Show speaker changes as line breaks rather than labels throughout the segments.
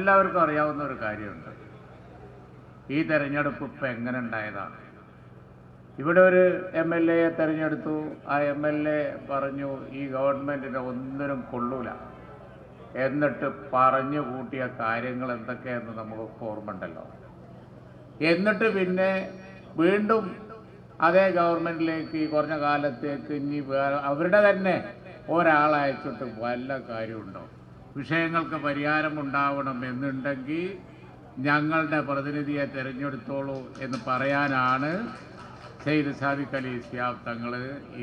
എല്ലാവർക്കും അറിയാവുന്ന ഒരു കാര്യമുണ്ട്. ഈ തെരഞ്ഞെടുപ്പ് ഇപ്പം എങ്ങനെ ഉണ്ടായതാണ്? ഇവിടെ ഒരു എം എൽ എയെ തെരഞ്ഞെടുത്തു. ആ എം എൽ എ പറഞ്ഞു ഈ ഗവൺമെന്റിനെ ഒന്നിനും കൊള്ളൂല. എന്നിട്ട് പറഞ്ഞു കൂട്ടിയ കാര്യങ്ങൾ എന്തൊക്കെയെന്ന് നമുക്ക് ഓർമ്മ ഉണ്ടല്ലോ എന്നിട്ട് പിന്നെ വീണ്ടും അതേ ഗവൺമെന്റിലേക്ക് ഈ കുറഞ്ഞ കാലത്തേക്ക് ഇനി അവരുടെ തന്നെ ഒരാളയച്ചിട്ട് വല്ല കാര്യമുണ്ടോ? വിഷയങ്ങൾക്ക് പരിഹാരം ഉണ്ടാവണം എന്നുണ്ടെങ്കിൽ ഞങ്ങളുടെ പ്രതിനിധിയെ തിരഞ്ഞെടുത്തോളൂ എന്ന് പറയാനാണ് സെയ്ദ് സാദിഖ് അലി സിയാബ് തങ്ങൾ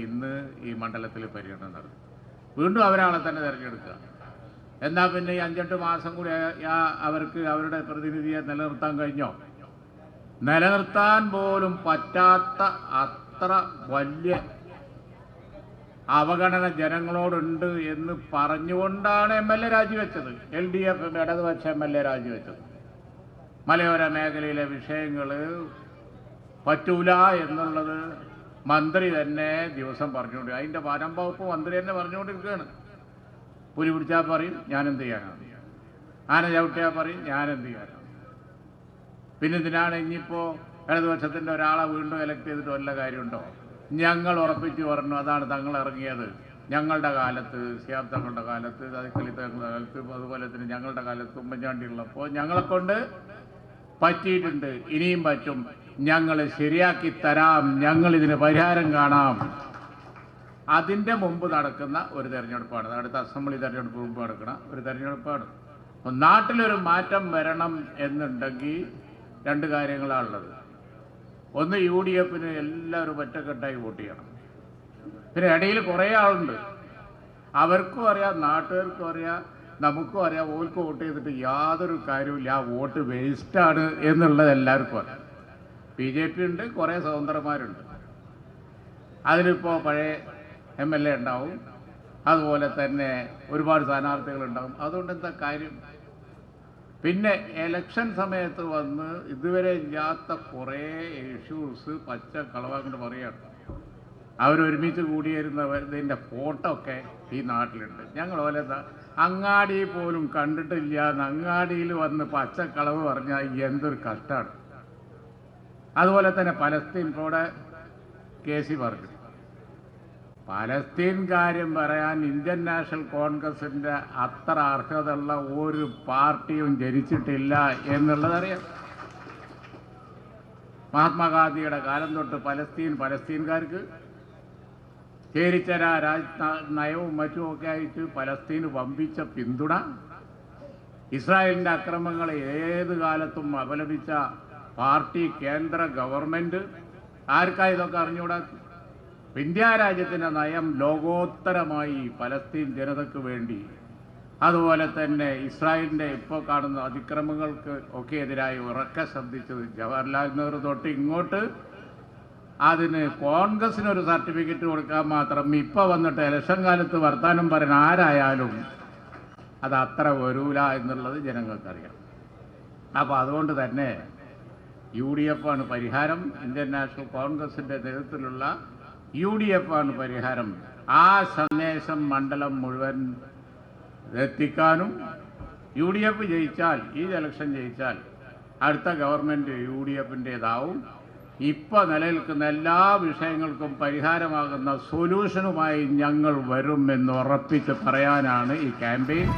ഇന്ന് ഈ മണ്ഡലത്തിൽ പര്യടനം നടത്തും വീണ്ടും അവരാളെ തന്നെ തിരഞ്ഞെടുക്കുക. എന്നാൽ പിന്നെ ഈ അഞ്ചെട്ട് മാസം കൂടി അവർക്ക് അവരുടെ പ്രതിനിധിയെ നിലനിർത്താൻ കഴിഞ്ഞോ? നിലനിർത്താൻ പോലും പറ്റാത്ത അത്ര വലിയ അവഗണന ജനങ്ങളോടുണ്ട് എന്ന് പറഞ്ഞുകൊണ്ടാണ് എം എൽ എ രാജിവെച്ചത്. എൽ ഡി എഫ് ഇടതുപക്ഷ എം എൽ എ രാജിവെച്ചത്. മലയോര മേഖലയിലെ വിഷയങ്ങൾ പറ്റൂല എന്നുള്ളത് മന്ത്രി തന്നെ ദിവസം പറഞ്ഞുകൊണ്ട് അതിന്റെ വനം വകുപ്പ് മന്ത്രി തന്നെ പറഞ്ഞുകൊണ്ടിരിക്കുകയാണ്. പുലി പിടിച്ചാൽ പറയും ഞാനെന്ത് ചെയ്യാനാണ് ആന ചവിട്ടിയാൽ പറയും ഞാനെന്ത് ചെയ്യാനാണ് പിന്നെ ഇതിനാണ് ഇനിയിപ്പോൾ ഇടതുപക്ഷത്തിന്റെ ഒരാളെ വീണ്ടും എലക്ട് ചെയ്തിട്ട് വല്ല കാര്യമുണ്ടോ? ഞങ്ങൾ ഉറപ്പിച്ചു പറഞ്ഞു അതാണ് തങ്ങൾ ഇറങ്ങിയത് ഞങ്ങളുടെ കാലത്ത് സിയാബ് തങ്ങളുടെ കാലത്ത് അതിക്കലി തങ്ങളുടെ കാലത്ത് അതുപോലെ തന്നെ ഞങ്ങളുടെ കാലത്ത് ഉമ്മൻചാണ്ടി ഉള്ളപ്പോൾ ഞങ്ങളെ കൊണ്ട് പറ്റിയിട്ടുണ്ട്. ഇനിയും പറ്റും. ഞങ്ങൾ ശരിയാക്കി തരാം. ഞങ്ങൾ ഇതിന് പരിഹാരം കാണാം. അതിന്റെ മുമ്പ് നടക്കുന്ന ഒരു തെരഞ്ഞെടുപ്പാണ്. അടുത്ത അസംബ്ലി തെരഞ്ഞെടുപ്പ് മുമ്പ് നടക്കുന്ന ഒരു തെരഞ്ഞെടുപ്പാണ്. നാട്ടിലൊരു മാറ്റം വരണം എന്നുണ്ടെങ്കിൽ രണ്ട് കാര്യങ്ങളാണുള്ളത്. ഒന്ന് യു ഡി എഫിന് എല്ലാവരും ഒറ്റക്കെട്ടായി വോട്ട് ചെയ്യണം. പിന്നെ ഇടയിൽ കുറേ ആളുണ്ട്. അവർക്കും അറിയാം നാട്ടുകാർക്കും അറിയാം നമുക്കും അറിയാം ഓൽക്ക് വോട്ട് ചെയ്തിട്ട് യാതൊരു കാര്യമില്ല ആ വോട്ട് വേസ്റ്റാണ് എന്നുള്ളത് എല്ലാവർക്കും അറിയാം. ബി ജെ പി ഉണ്ട് കുറേ സ്വതന്ത്രന്മാരുണ്ട്. അതിലിപ്പോൾ പഴയ എം എൽ എ ഉണ്ടാവും. അതുപോലെ തന്നെ ഒരുപാട് സ്ഥാനാർത്ഥികളുണ്ടാവും. അതുകൊണ്ട് എന്താ കാര്യം? പിന്നെ എലക്ഷൻ സമയത്ത് വന്ന് ഇതുവരെ ഇല്ലാത്ത കുറേ ഇഷ്യൂസ് പച്ച കളവാങ്ങോട്ട് പറയാണ് അവരൊരുമിച്ച് കൂടിയിരുന്നതിന്റെ ഫോട്ടോ ഒക്കെ ഈ നാട്ടിലുണ്ട്. ഞങ്ങൾ പോലെ അങ്ങാടി പോലും കണ്ടിട്ടില്ല. അങ്ങാടിയിൽ വന്ന് പച്ചക്കളവ് പറഞ്ഞാൽ എന്തൊരു കഷ്ടമാണ് അതുപോലെ തന്നെ പലസ്തീൻ കൂടെ കെ സി പറഞ്ഞു. പലസ്തീൻ കാര്യം പറയാൻ ഇന്ത്യൻ നാഷണൽ കോൺഗ്രസിന്റെ അത്ര അർഹതയുള്ള ഒരു പാർട്ടിയും ജനിച്ചിട്ടില്ല എന്നുള്ളതറിയാം മഹാത്മാഗാന്ധിയുടെ കാലം തൊട്ട് പലസ്തീൻ പലസ്തീൻകാർക്ക് ചേരിച്ചര രാജ് നയവും മറ്റുമൊക്കെ ആയിട്ട് പലസ്തീന് വമ്പിച്ച പിന്തുണ. ഇസ്രായേലിന്റെ അക്രമങ്ങളെ ഏത് കാലത്തും അപലപിച്ച പാർട്ടി കേന്ദ്ര ഗവൺമെന്റ്. ആർക്കാ ഇതൊക്കെ അറിഞ്ഞുകൂടാ? ഇന്ത്യ രാജ്യത്തിന്റെ നയം ലോകോത്തരമായി പലസ്തീൻ ജനതയ്ക്ക് വേണ്ടി അതുപോലെ തന്നെ ഇസ്രായേലിന്റെ ഇപ്പോൾ കാണുന്ന അതിക്രമങ്ങൾക്ക് ഒക്കെ എതിരായി ഉറക്കെ ശബ്ദിച്ചത് ജവഹർലാൽ നെഹ്റു തൊട്ട് ഇങ്ങോട്ട്. അതിന് കോൺഗ്രസിനൊരു സർട്ടിഫിക്കറ്റ് കൊടുക്കാൻ മാത്രം ഇപ്പോൾ വന്നിട്ട് ഇലക്ഷൻ കാലത്ത് വർത്താനം പറയാൻ ആരായാലും അത് അത്ര വരൂല എന്നുള്ളത് ജനങ്ങൾക്കറിയാം. അപ്പോൾ അതുകൊണ്ട് തന്നെ യു ഡി എഫ് ആണ് പരിഹാരം. ഇന്ത്യൻ നാഷണൽ കോൺഗ്രസിന്റെ നേതൃത്വത്തിലുള്ള യു ഡി എഫ് ആണ് പരിഹാരം. ആ സന്ദേശം മണ്ഡലം മുഴുവൻ എത്തിക്കാനും യു ഡി എഫ് ജയിച്ചാൽ ഈ ഇലക്ഷൻ ജയിച്ചാൽ അടുത്ത ഗവൺമെന്റ് യു ഡി എഫിന്റേതാവും ഇപ്പോൾ നിലനിൽക്കുന്ന എല്ലാ വിഷയങ്ങൾക്കും പരിഹാരമാകുന്ന സൊല്യൂഷനുമായി ഞങ്ങൾ വരും എന്ന് ഉറപ്പിച്ച് പറയാനാണ് ഈ ക്യാമ്പയിൻ